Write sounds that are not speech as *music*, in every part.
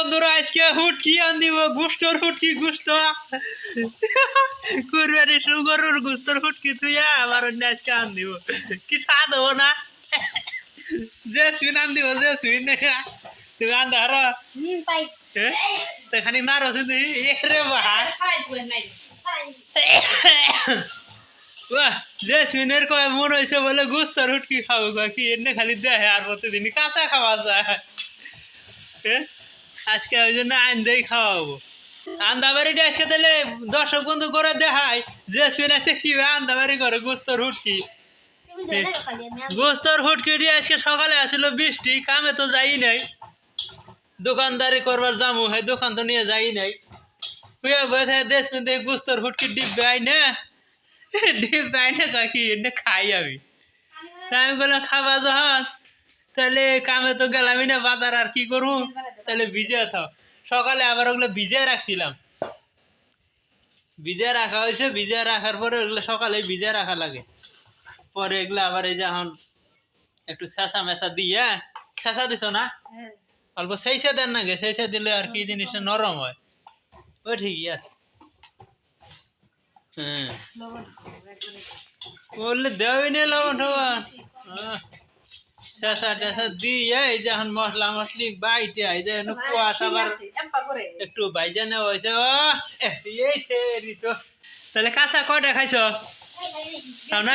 বন্ধুরা, আজকে হুটকি আন দিব গুস্তর হুটকি গুস্ত? কুরবানি সুগরুর গুস্তর হুটকি তুই? আবার অন্য আজকে আন দিব কি স্বাদ হব না? জেসমিন আন দিব জেসমিন। তুমি আন ধর খানি না রসে তুই রে ভাই। জেসমিনের কয় মন হয়েছে বলে গুস্তর হুটকি খাব কয়? কি এনে খালি দেয় আর প্রতিদিন কাঁচা খাওয়া যায়। এ? আজকে ওই জন্য আইন দেই খাওয়াবো। আন্দাবাড়িটা আজকে তাহলে দর্শক বন্ধু করে দেখায় জেসমিন আছে কি আন্দাবাড়ি করে গুস্তর হুটকি। গোস্তর হুটকিটি আজকে সকালে আসলো বৃষ্টি কামে তো যাই নাই। দোকানদারি করবার জামু হয় দোকান তো নিয়ে যাই নাই। বসে দেশ মিন্দে গোস্তর হুটকি ডিব্বে আই না ডিব্বে আই না কাকি এনে খাই আমি। আমি বললাম খাবা যখন তাহলে কামে তো গেলামই না বাজার আর কি করব? তাহলে ভিজে থাও। সকালে আবার ওগুলো ভিজে রাখছিলাম। ভিজে রাখা হয়েছে ভিজে রাখার পরে ওগুলো সকালে ভিজে রাখা লাগে। পরে এগুলো আবার এই যে এখন একটু শেষা মেশা দিয়ে শেষা দিছ না? অল্প সেইসা দেন না গে সেইসা দিলে আর কি জিনিসটা নরম হয়? ও ঠিকই আছে। হ্যাঁ। বললে দেওয়াই নেই লবণ টবণ শেষা টেসা দিয়ে এই যে এখন মশলা মশলি বাইটে এই যে কুয়াশা করে। একটু বাইজা নেওয়া হয়েছে ও এই সে রিতো। তাহলে কাঁচা কয়টা খাইছ? খাও না?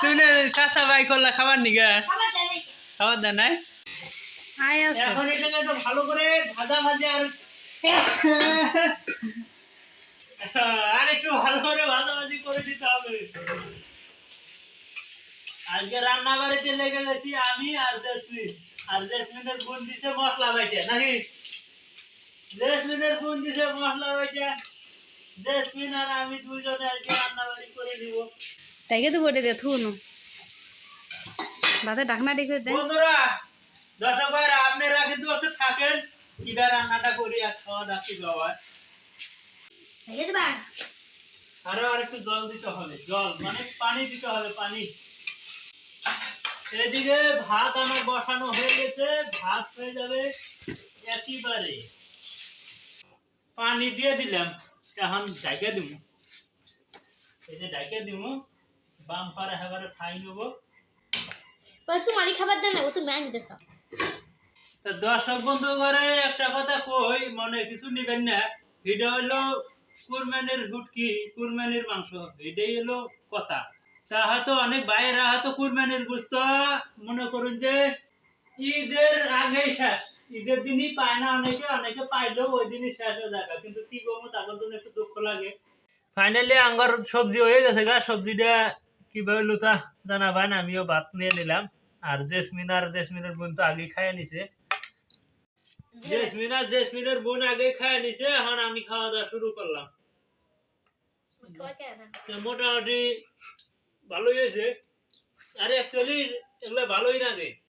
তুমি কাঁচা বাই করলা খাবার নিগা? খাবার দেয় নাই? এখন এটাকে একটু ভালো করে ভাজা ভাজা আর *laughs* আর একটু ভালো করে ভাজাভাজি করে দিতে হবে। আজকে রান্না বাড়িতে লেগে গেছি আমি আর জেসমিন। আর জেসমিনের বোন দিছে মশলা বাইটে নাকি? জেসমিনের বোন দিছে মশলা বাইটে জেসমিন আর আমি দুজনে আজকে রান্না বাড়ি করে দিব। তাইকে তো বটে দে থুনু। দাদা ঢাকনা দেখে দে। বন্ধুরা দর্শক ভাইরা আপনারা কিন্তু একটু থাকেন। কিটা রান্নাটা করি আর খাওয়া রাখি বাবা তাইকে দিবা? আরও আর একটু জল দিতে হবে জল মানে পানি দিতে হবে পানি। এদিকে ভাত আমার বসানো হয়ে গেছে ভাত হয়ে যাবে একেবারে। পানি দিয়ে দিলাম এখন ডাইকে দিব এই যে ডাইকে দিব বাম পারে একেবারে খাই নেব। তোমারই খাবার দেন না তুমি আনি দিতেছ তা দর্শক বন্ধু ঘরে একটা কথা কই মনে কিছু নিবেন না। এটা হলো কুরবানির হুটকি কুরবানির মাংস। এটাই হলো কথা। তা হয়তো অনেক ভাইয়েরা হয়তো কুরবানির গুস্ত মনে করুন যে ঈদের আগেই শেষ। ঈদের দিনই পায় না অনেকে অনেকে পাইলেও ওই দিনই শেষ হয়ে যায়। কিন্তু কি করব তাদের জন্য একটু দুঃখ লাগে। ফাইনালি আঙ্গার সবজি হয়ে গেছে গা। সবজিটা কীভাবে লুতা জানাবেন আমিও ভাত নিয়ে নিলাম। আর জেসমিন আর জেসমিনের বোন তো আগে খাইয়ে নিছে। জেসমিন আর জেসমিনের বোন আগে খাইয়ে নিছে এখন আমি খাওয়া দাওয়া শুরু করলাম। মোটামুটি ভালোই হয়েছে। আরে অ্যাকচুয়ালি এগুলো ভালোই লাগে